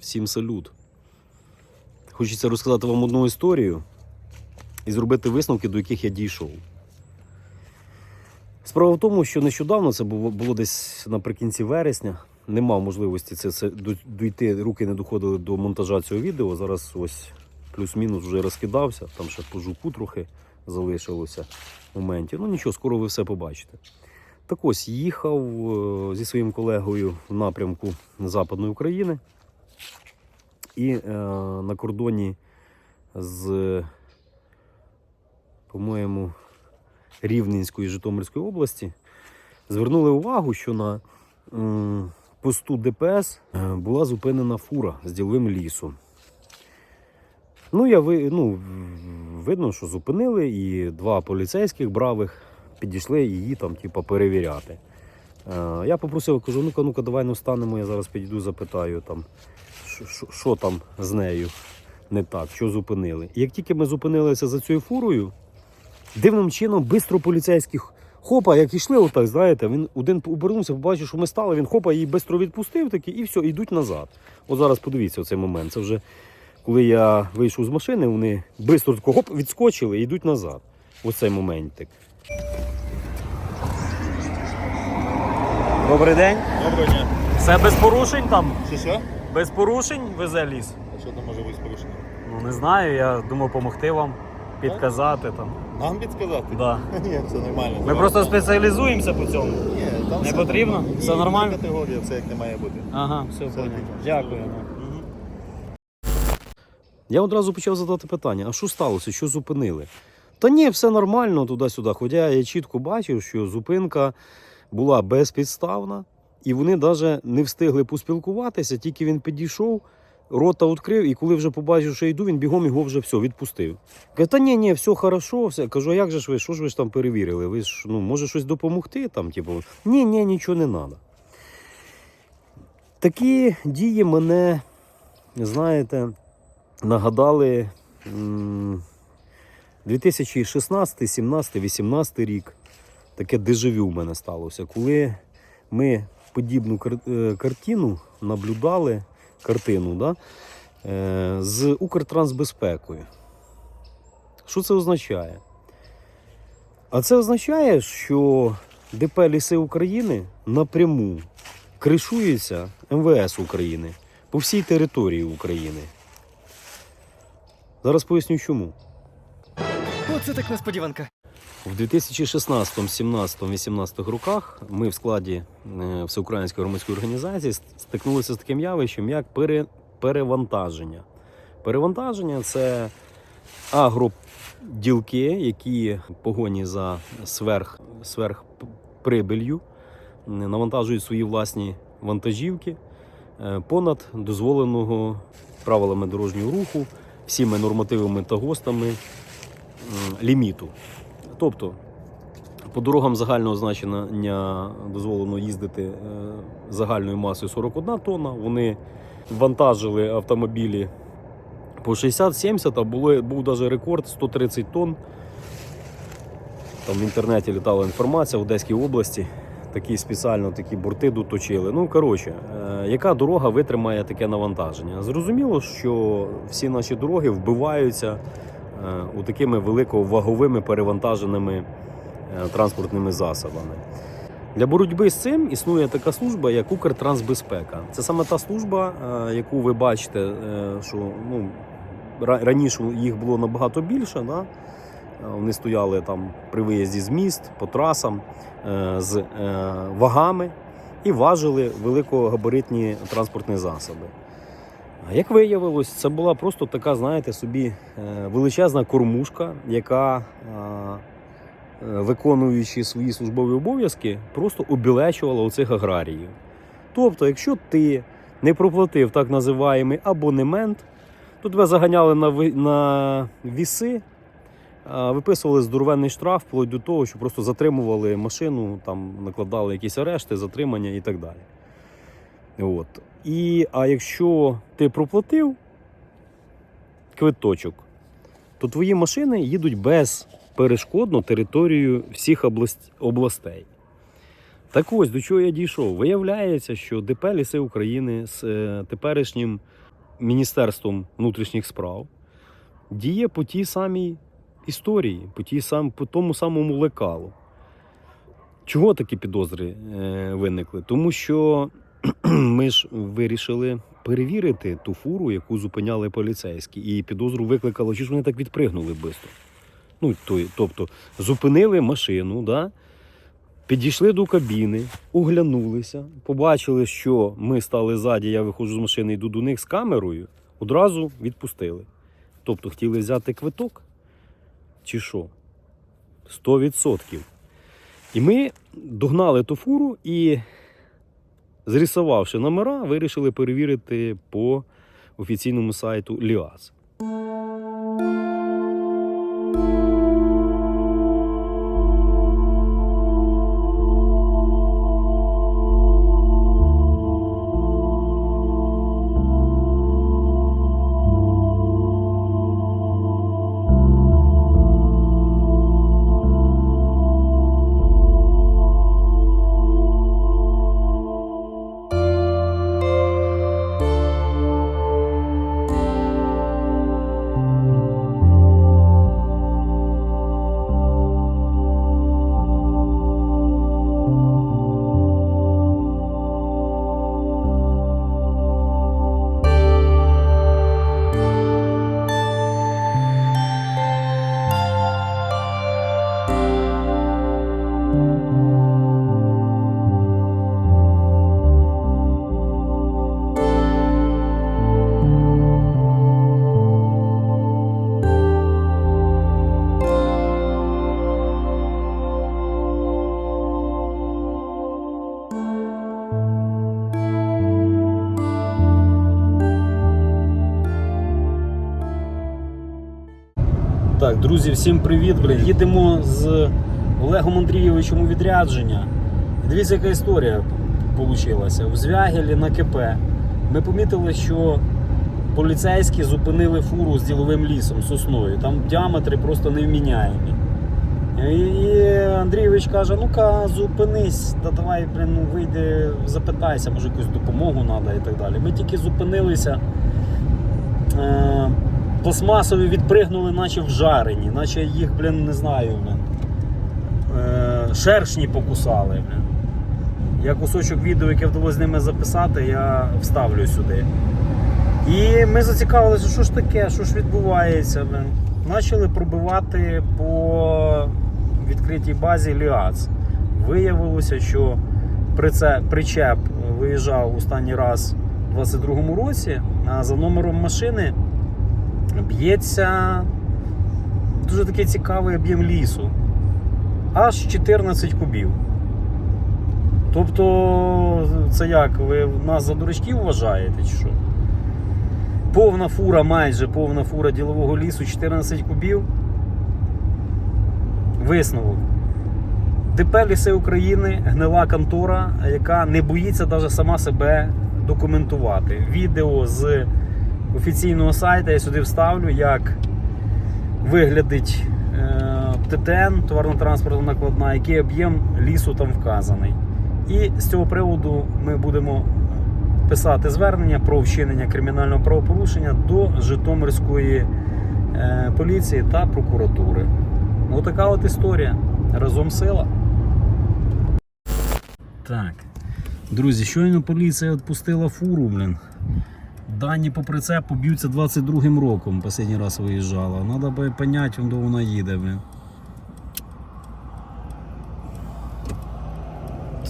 Всім салют. Хочеться розказати вам одну історію і зробити висновки, до яких я дійшов. Справа в тому, що нещодавно це було, було десь наприкінці вересня. Не мав можливості це, це дійти, руки не доходили до монтажа цього відео. Зараз ось плюс-мінус вже розкидався, там ще по жуку трохи залишилося в моменті. Ну нічого, скоро ви все побачите. Так ось їхав е, зі своїм колегою в напрямку Западної України. І е, на кордоні з, по-моєму, Рівненської Житомирської області звернули увагу, що на м, посту ДПС е, була зупинена фура з діловим лісом. Ну, я ви, ну, видно, що зупинили, і два поліцейських бравих підійшли її там, типу, перевіряти. Е, я попросив, кажу, ну-ка, ну-ка, давай ну станемо, я зараз підійду, запитаю там, що- там з нею не так, що зупинили. І як тільки ми зупинилися за цією фурою, дивним чином бистро поліцейських хопа, як йшли, отак, знаєте, він один обернувся, побачив, що ми стали, він хопа її бистро відпустив таки, і все, йдуть назад. От зараз подивіться цей момент. Це вже коли я вийшов з машини, вони тако, хоп, відскочили і йдуть назад. Ось цей моментик. Добрий день. Доброго дня. Все без порушень там? Що що? Без порушень везе ліс? А що там може бути з порушенням? Ну не знаю, я думав допомогти вам, підказати там. Нам підсказати? Да. Ні, все нормально. Ми просто спеціалізуємося по цьому. Ні, там Не все потрібно? нормально. Все Ні, нормально? Категорія, все як не має бути. Ага, все, Все понял. Дякую. Я одразу почав задати питання: а що сталося? Що зупинили? Та ні, все нормально туди-сюди. Хоча я чітко бачив, що зупинка була безпідставна, і вони навіть не встигли поспілкуватися, тільки він підійшов, рота відкрив, і коли вже побачив, що йду, він бігом його вже все відпустив. Каже, та ні, ні, все хорошо, все. Кажу, а як же ж ви, що ж ви ж там перевірили? Ви ж ну, може щось допомогти там? Типу, ні, ні, нічого не треба. Такі дії мене, знаєте, нагадали 2016, 17, 18 рік. Таке дежавю в мене сталося, коли ми подібну кар- е, картину наблюдали, картину, да, е, з Укртрансбезпекою. Що це означає? А це означає, що ДП Ліси України напряму кришується МВС України по всій території України. Зараз поясню чому. Оце так несподіванка. В 2016, 17, 18 роках ми в складі е, Всеукраїнської громадської організації стикнулися з таким явищем, як пере, перевантаження. Перевантаження це агроділки, які погоні за сверх, сверхприбилью навантажують свої власні вантажівки е, понад дозволеного правилами дорожнього руху, всіми нормативами та ГОСТами ліміту. Тобто по дорогам загального значення дозволено їздити е, загальною масою 41 тонна. Вони вантажили автомобілі по 60-70, а було, був навіть рекорд 130 тонн. Там в інтернеті літала інформація в Одеській області. Такі спеціально такі борти доточили. Ну, коротше, е, яка дорога витримає таке навантаження? Зрозуміло, що всі наші дороги вбиваються у такими великоваговими перевантаженими е, транспортними засобами. Для боротьби з цим існує така служба, як Укртрансбезпека. Це саме та служба, е, яку ви бачите, е, що ну, раніше їх було набагато більше. Да? Вони стояли там при виїзді з міст, по трасам з вагами і важили великогабаритні транспортні засоби. Як виявилось, це була просто така, знаєте, собі е, величезна кормушка, яка, е, е, виконуючи свої службові обов'язки, просто обілечувала оцих аграріїв. Тобто, якщо ти не проплатив так називаємий абонемент, то тебе заганяли на, на віси, виписували здоровенний штраф, вплоть до того, що просто затримували машину, там накладали якісь арешти, затримання і так далі. От. І, а якщо ти проплатив квиточок, то твої машини їдуть безперешкодно територією всіх областей. Так ось до чого я дійшов. Виявляється, що ДП Ліси України з е, теперішнім Міністерством внутрішніх справ діє по тій самій історії, по, тій сам, по тому самому лекалу. Чого такі підозри е, виникли? Тому що ми ж вирішили перевірити ту фуру, яку зупиняли поліцейські, і підозру викликало, що ж вони так відпригнули швидко. Ну, то, тобто, зупинили машину, да? підійшли до кабіни, оглянулися, побачили, що ми стали ззаді, я виходжу з машини, йду до них з камерою, одразу відпустили. Тобто хотіли взяти квиток, чи що? 100%. І ми догнали ту фуру і, зрисувавши номера, вирішили перевірити по офіційному сайту ЛІАЗ. Так, друзі, всім привіт. Блін. Їдемо з Олегом Андрійовичем у відрядження. Дивіться, яка історія вийшла. В Звягелі на КП ми помітили, що поліцейські зупинили фуру з діловим лісом сосною. Там діаметри просто невміняємі. І Андрійович каже: ну-ка, зупинись, да давай, блін, ну вийди, запитайся, може якусь допомогу треба і так далі. Ми тільки зупинилися. Пластмасові відпригнули, наче вжарені, наче їх, блін, не знаю, блін, е, шершні покусали. Блін. Я кусочок відео, яке вдалося з ними записати, я вставлю сюди. І ми зацікавилися, що ж таке, що ж відбувається. Блін. Почали пробивати по відкритій базі Ліац. Виявилося, що причеп виїжджав останній раз у 22-му році, а за номером машини б'ється дуже такий цікавий об'єм лісу. Аж 14 кубів. Тобто, це як, ви нас за дурачків вважаєте, чи що? Повна фура, майже повна фура ділового лісу, 14 кубів. Висновок. ДП Ліси України гнила контора, яка не боїться навіть сама себе документувати. Відео з офіційного сайту я сюди вставлю, як виглядить е, ТТН, товарно-транспортна накладна, який об'єм лісу там вказаний. І з цього приводу ми будемо писати звернення про вчинення кримінального правопорушення до Житомирської е, поліції та прокуратури. Отака от історія. Разом сила. Так. Друзі, щойно поліція відпустила фуру, блін. Дані по прицепу б'ються 22-м роком, останній раз виїжджала. Треба би поняти, де вона їде.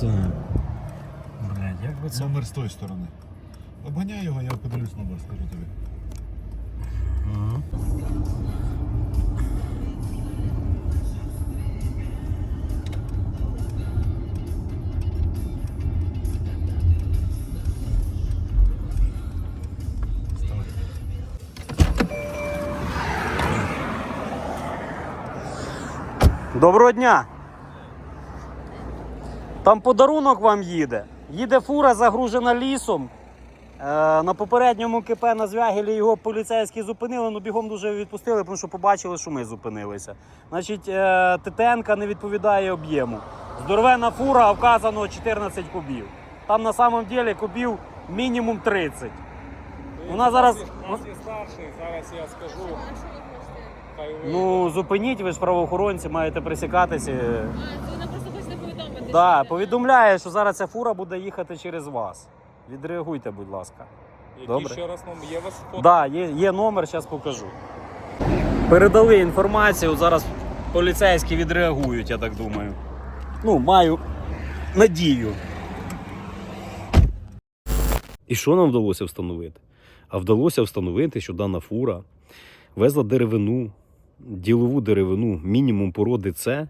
Так. Блядь, як би це. Номер з тої сторони. Обганяй його, я подивлюсь номер, скажу тобі. Ага. Доброго дня! Там подарунок вам їде. Їде фура загружена лісом. Е, на попередньому КП на Звягелі його поліцейські зупинили, ну бігом дуже відпустили, тому що побачили, що ми зупинилися. Значить, е, не відповідає об'єму. Здоровена фура, вказано 14 кубів. Там на самом деле кубів мінімум 30. Вона зараз. У нас є старший, зараз я скажу. Ну, зупиніть, ви ж правоохоронці, маєте присікатися. А, вона просто хоче повідомити. Да, що- повідомляє, що зараз ця фура буде їхати через вас. Відреагуйте, будь ласка. Який добре. ще раз нам є у вас фото? Да, є, є номер, зараз покажу. Передали інформацію, зараз поліцейські відреагують, я так думаю. Ну, маю надію. І що нам вдалося встановити? А вдалося встановити, що дана фура везла деревину, ділову деревину, мінімум породи С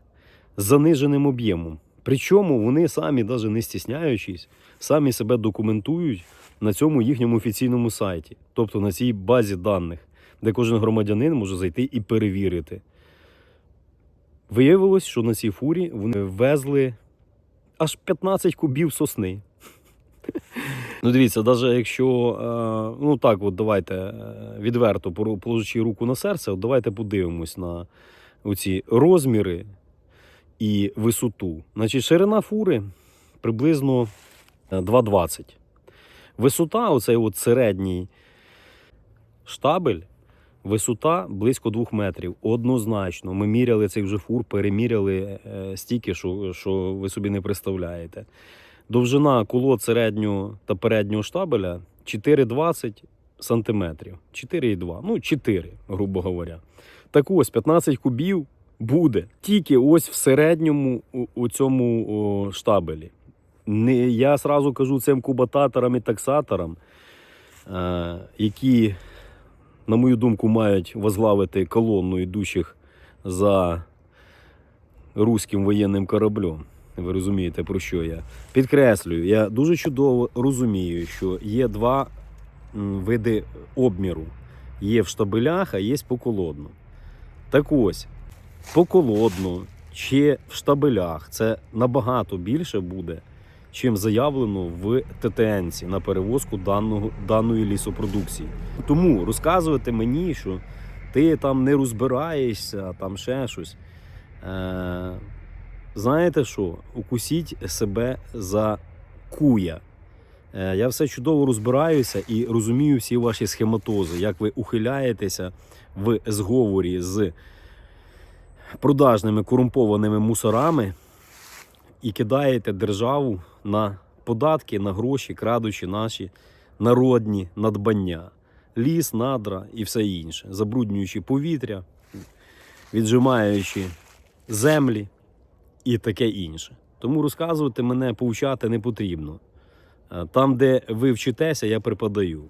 з заниженим об'ємом. Причому вони самі, навіть не стісняючись, самі себе документують на цьому їхньому офіційному сайті, тобто на цій базі даних, де кожен громадянин може зайти і перевірити. Виявилось, що на цій фурі вони везли аж 15 кубів сосни. Ну, дивіться, навіть якщо, е, ну так, от давайте е, відверто положучи руку на серце, от давайте подивимось на оці розміри і висоту. Значить, ширина фури приблизно е, 2,20. Висота, оцей от середній штабель, висота близько 2 метрів. Однозначно. Ми міряли цих вже фур, переміряли е, стільки, що, що ви собі не представляєте. Довжина колод середнього та переднього штабеля 4,20 сантиметрів. 4,2. Ну, 4, грубо говоря. Так ось 15 кубів буде тільки ось в середньому у, у цьому о, штабелі. Не, я сразу кажу цим кубататорам і таксаторам, е, які, на мою думку, мають возглавити колонну йдучих за руським воєнним кораблем. Ви розумієте, про що я? Підкреслюю, я дуже чудово розумію, що є два види обміру: є в штабелях, а є поколодно. Так ось, поколодно чи в штабелях це набагато більше буде, чим заявлено в ТТНці на перевозку даного, даної лісопродукції. Тому розказувати мені, що ти там не розбираєшся, там ще щось. Е, знаєте що? Укусіть себе за куя. Е, я все чудово розбираюся і розумію всі ваші схематози, як ви ухиляєтеся в зговорі з продажними корумпованими мусорами і кидаєте державу на податки, на гроші, крадучи наші народні надбання, ліс, надра і все інше, забруднюючи повітря, віджимаючи землі і таке інше. Тому розказувати мене, повчати не потрібно. Е, Там, де ви вчитеся, я припадаю.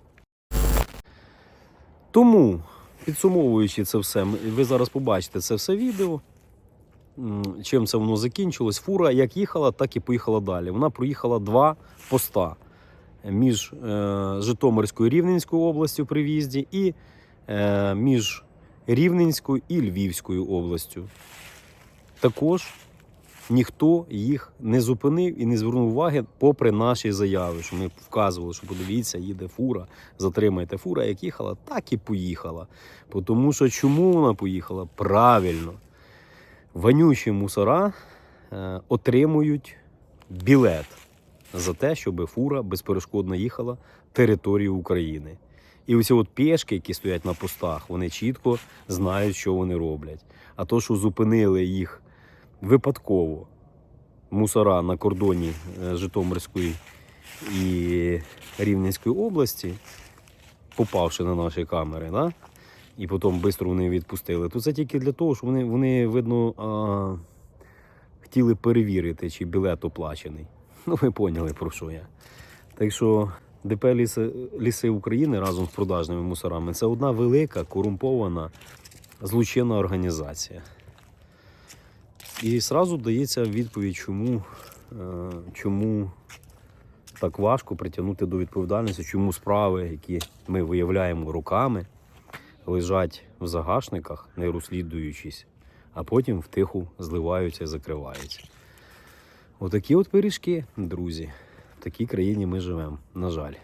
Тому, підсумовуючи це все, ви зараз побачите це все відео. Чим це воно закінчилось? Фура як їхала, так і поїхала далі. Вона проїхала два поста між е, Житомирською і Рівненською областю при в'їзді і е, між Рівненською і Львівською областю. Також ніхто їх не зупинив і не звернув уваги, попри наші заяви, що ми вказували, що подивіться, їде фура, затримайте фура, як їхала, так і поїхала. Тому що чому вона поїхала? Правильно. Вонючі мусора е, отримують білет за те, щоб фура безперешкодно їхала територію України. І оці от пішки, які стоять на постах, вони чітко знають, що вони роблять. А то, що зупинили їх випадково мусора на кордоні е, Житомирської і Рівненської області, попавши на наші камери, да? і потім швидко вони відпустили, то це тільки для того, що вони, вони видно, а, хотіли перевірити, чи білет оплачений. Ну, ви поняли, про що я. Так що ДП ліси, ліси України разом з продажними мусорами це одна велика корумпована злочинна організація. І зразу дається відповідь, чому, е, чому так важко притягнути до відповідальності, чому справи, які ми виявляємо руками, лежать в загашниках, не розслідуючись, а потім втиху зливаються і закриваються. Отакі от пиріжки, друзі. В такій країні ми живемо, на жаль.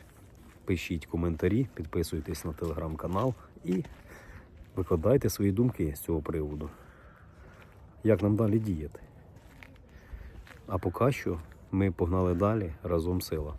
Пишіть коментарі, підписуйтесь на телеграм-канал і викладайте свої думки з цього приводу як нам далі діяти. А поки що ми погнали далі разом сила.